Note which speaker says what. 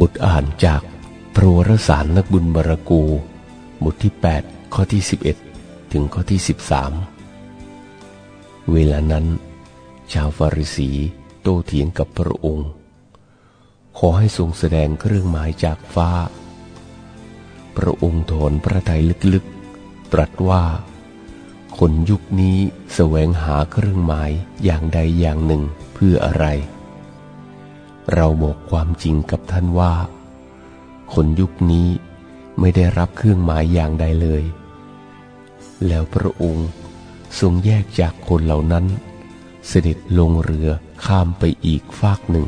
Speaker 1: บุตรอ่านจากพระวรสารนักบุญบารกูบทที่ 8 ข้อที่ 11 ถึงข้อที่ 13 เวลานั้น ชาวฟาริสีโต้เถียงกับพระองค์ ขอให้ทรงแสดงเครื่องหมายจากฟ้า พระองค์ถอนพระทัยลึกๆ ตรัสว่า คนยุคนี้แสวงหาเครื่องหมายอย่างใดอย่างหนึ่งเพื่ออะไร เราบอกความจริงกับท่านว่า คนยุคนี้ไม่ได้รับเครื่องหมายอย่างใดเลย แล้วพระองค์ทรงแยกจากคนเหล่านั้น เสด็จลงเรือข้ามไปอีกฟากหนึ่ง